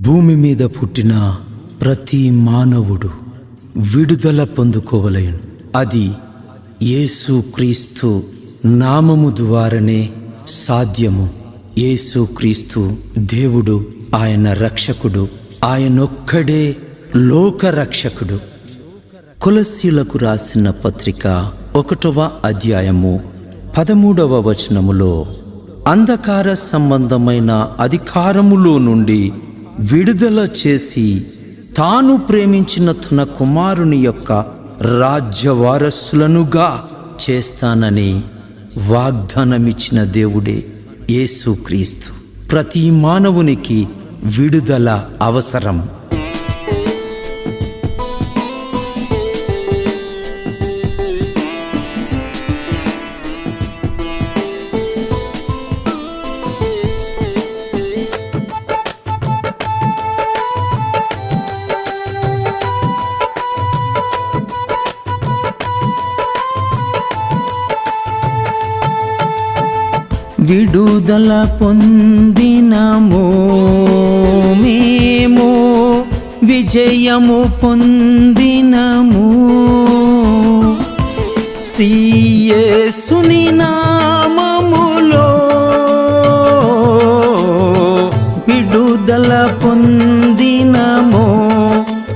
భూమి మీద పుట్టిన ప్రతి మానవుడు విడుదల పొందుకోవలయను అది యేసు క్రీస్తు నామము ద్వారానే సాధ్యము. యేసు క్రీస్తు దేవుడు ఆయన రక్షకుడు ఆయనొక్కడే లోకరక్షకుడు. కులశీలకు రాసిన పత్రిక ఒకటవ అధ్యాయము పదమూడవ వచనములో అంధకార సంబంధమైన అధికారములో నుండి విడుదల చేసి తాను ప్రేమించిన తన కుమారుని యొక్క రాజ్య వారసులనుగా చేస్తానని వాగ్దానమిచ్చిన దేవుడే యేసుక్రీస్తు. ప్రతి మానవునికి విడుదల అవసరం. విడుదల పొందినము మేము విజయము పొందినము. శ్రీయేసుని నామములో విడుదల పొందినము.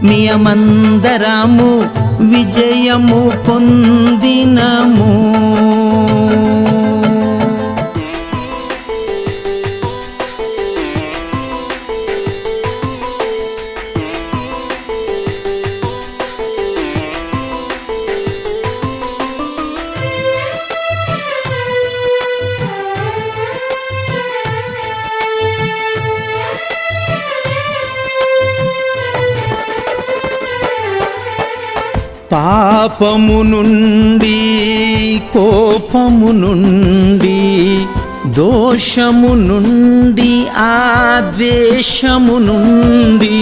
నియమందరము విజయము పొందినము. పాపము నుండి కోపము నుండి దోషము నుండి ఆద్వేషము నుండి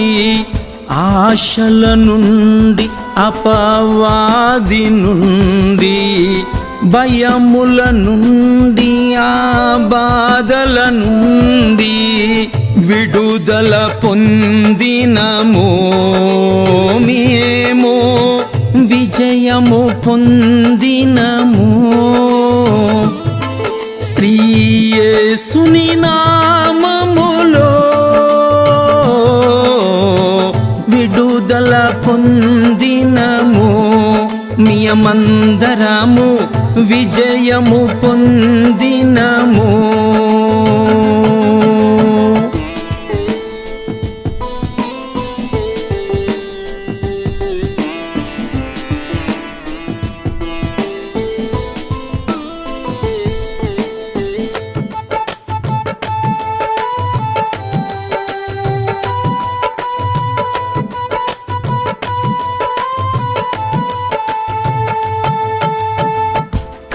ఆశల నుండి అపవాది నుండి భయముల నుండి ఆ బాధల నుండి విడుదల పొందినమో మేము పొందినము. శ్రీయేసుని నామములో విడుదల పొందినము. మియమందరము విజయము పొందినము.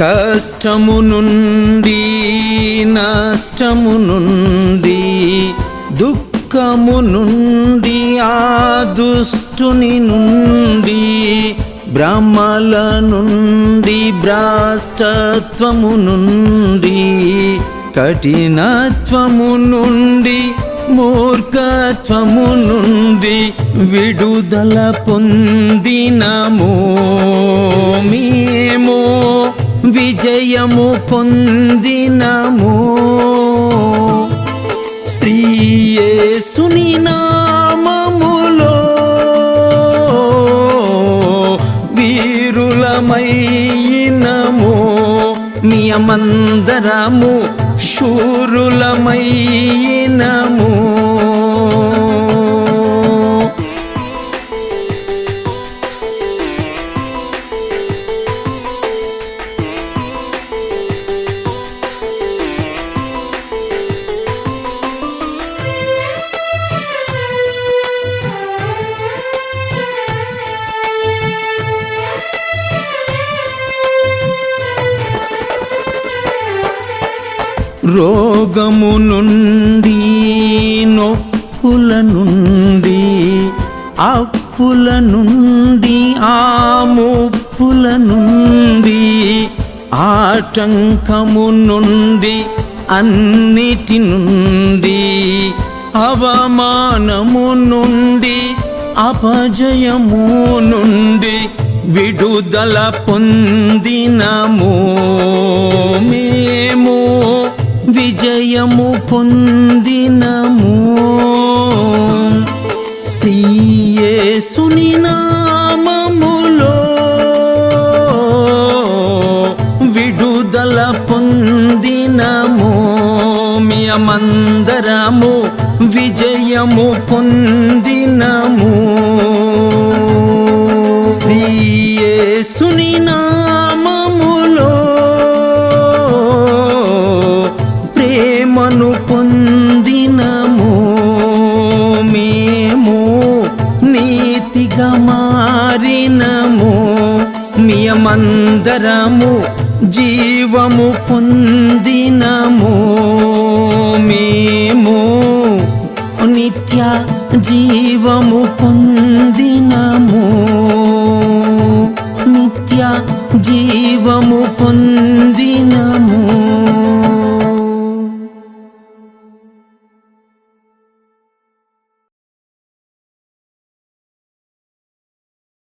కష్టము నుండి నష్టము నుండి దుఃఖము నుండి ఆ దుష్టుని నుండి బ్రహ్మల నుండి భ్రాష్టత్వము నుండి కఠినత్వము నుండి మూర్ఖత్వము నుండి విడుదల పొందినము మేము విజయము పొందినము. శ్రీయేసుని నామములో వీరులమైనము. నియమందరము శూరులమైనము. రోగము నుండి నొప్పుల నుండి అప్పుల నుండి ఆ ముప్పుల నుండి ఆటంకము నుండి అన్నిటి నుండి అవమానము నుండి అపజయము నుండి విడుదల పొందినము. విజయము పొందినము. శ్రీయేసుని నామములో విడుదల పొందినము. మియమందరము విజయము పొంది అందరము జీవము పొందినము మేము నిత్య జీవము పొంది